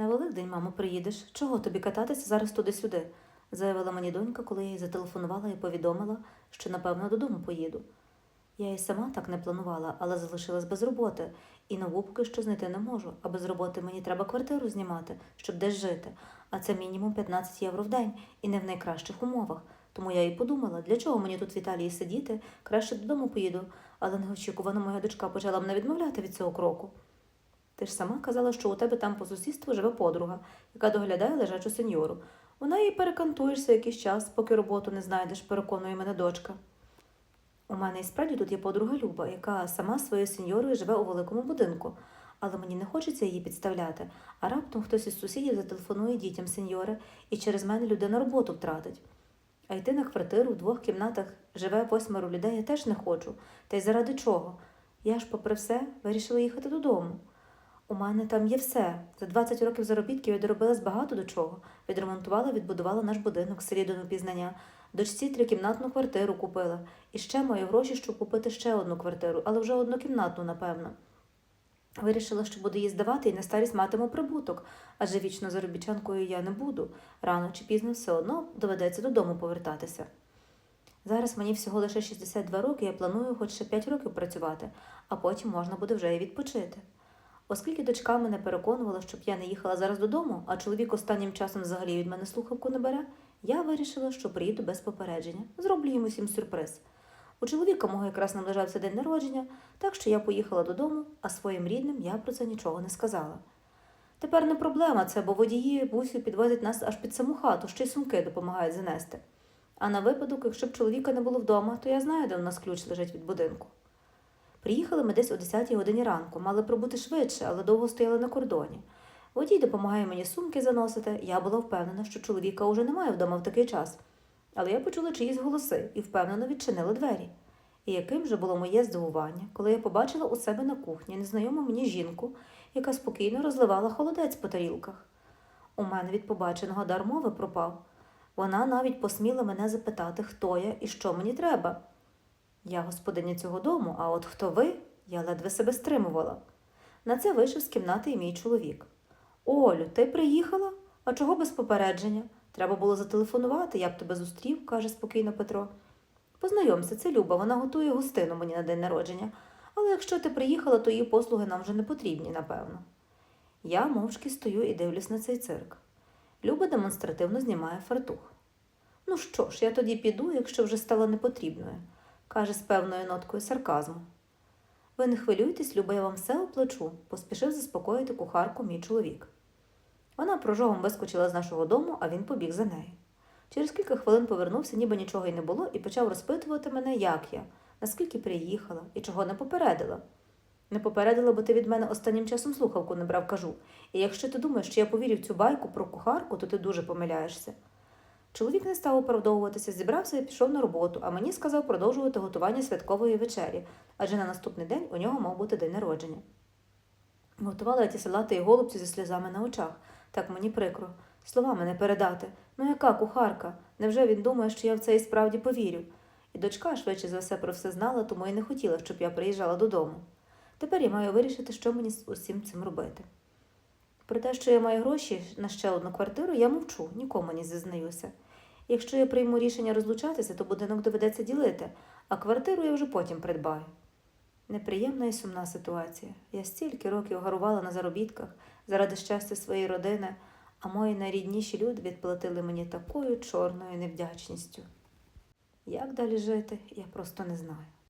На Великдень, мамо, приїдеш. Чого тобі кататися зараз туди-сюди? заявила мені донька, коли я їй зателефонувала і повідомила, що напевно додому поїду. Я і сама так не планувала, але залишилась без роботи, і нову поки що знайти не можу. А без роботи мені треба квартиру знімати, щоб десь жити. А це мінімум 15 євро в день і не в найкращих умовах. Тому я і подумала, для чого мені тут в Італії сидіти, краще додому поїду, але неочікувано моя дочка почала мене відмовляти від цього кроку. Ти ж сама казала, що у тебе там по сусідству живе подруга, яка доглядає лежачу сеньору. Вона їй перекантуєшся якийсь час, поки роботу не знайдеш, переконує мене дочка. У мене і справді тут є подруга Люба, яка сама своєю сеньорою живе у великому будинку, але мені не хочеться її підставляти, а раптом хтось із сусідів зателефонує дітям сеньори і через мене людина роботу втратить. А йти на квартиру в двох кімнатах живе восьмеро людей я теж не хочу. Та й заради чого? Я ж, попри все, вирішила їхати додому. У мене там є все. За 20 років заробітків я доробилась багато до чого. Відремонтувала, відбудувала наш будинок селі до пізнання. Дочці трикімнатну квартиру купила. І ще маю гроші, щоб купити ще одну квартиру, але вже однокімнатну, напевно. Вирішила, що буду її здавати і на старість матиму прибуток, адже вічно заробітчанкою я не буду. Рано чи пізно все одно доведеться додому повертатися. Зараз мені всього лише 62 роки, я планую хоч ще 5 років працювати, а потім можна буде вже і відпочити. Оскільки дочка мене переконувала, щоб я не їхала зараз додому, а чоловік останнім часом взагалі від мене слухавку не бере, я вирішила, що приїду без попередження. Зроблю йому всім сюрприз. У чоловіка мого якраз наближався день народження, так що я поїхала додому, а своїм рідним я про це нічого не сказала. Тепер не проблема це, бо водії бусів підвозять нас аж під саму хату, ще й сумки допомагають занести. А на випадок, якщо б чоловіка не було вдома, то я знаю, де у нас ключ лежить від будинку. Приїхали ми десь о 10 годині ранку, мали прибути швидше, але довго стояли на кордоні. Водій допомагає мені сумки заносити. Я була впевнена, що чоловіка уже немає вдома в такий час. Але я почула чиїсь голоси і впевнено відчинила двері. І яким же було моє здивування, коли я побачила у себе на кухні незнайому мені жінку, яка спокійно розливала холодець по тарілках. У мене від побаченого дар мови пропав. Вона навіть посміла мене запитати, хто я і що мені треба. Я господиня цього дому, а от хто ви, я ледве себе стримувала. На це вийшов з кімнати і мій чоловік. Олю, ти приїхала? А чого без попередження? Треба було зателефонувати, я б тебе зустрів, каже спокійно Петро. Познайомся, це Люба, вона готує гостину мені на день народження. Але якщо ти приїхала, то її послуги нам вже не потрібні, напевно. Я мовчки стою і дивлюсь на цей цирк. Люба демонстративно знімає фартух. Ну що ж, я тоді піду, якщо вже стала непотрібною, каже з певною ноткою сарказму. Ви не хвилюйтесь, Люба, я вам все оплачу, поспішив заспокоїти кухарку мій чоловік. Вона прожогом вискочила з нашого дому, а він побіг за нею. Через кілька хвилин повернувся, ніби нічого й не було, і почав розпитувати мене, як я, наскільки приїхала і чого не попередила. Не попередила, бо ти від мене останнім часом слухавку не брав, кажу. І якщо ти думаєш, що я повірю в цю байку про кухарку, то ти дуже помиляєшся. Чоловік не став оправдовуватися, зібрався і пішов на роботу, а мені сказав продовжувати готування святкової вечері, адже на наступний день у нього мав бути день народження. Готувала я ті салати і голубці зі сльозами на очах. Так мені прикро. Словами не передати. Ну яка кухарка? Невже він думає, що я в це і справді повірю? І дочка швидше за все про все знала, тому і не хотіла, щоб я приїжджала додому. Тепер я маю вирішити, що мені з усім цим робити. Про те, що я маю гроші на ще одну квартиру, я мовчу, нікому не зізнаюся. Якщо я прийму рішення розлучатися, то будинок доведеться ділити, а квартиру я вже потім придбаю. Неприємна і сумна ситуація. Я стільки років гарувала на заробітках заради щастя своєї родини, а мої найрідніші люди відплатили мені такою чорною невдячністю. Як далі жити, я просто не знаю.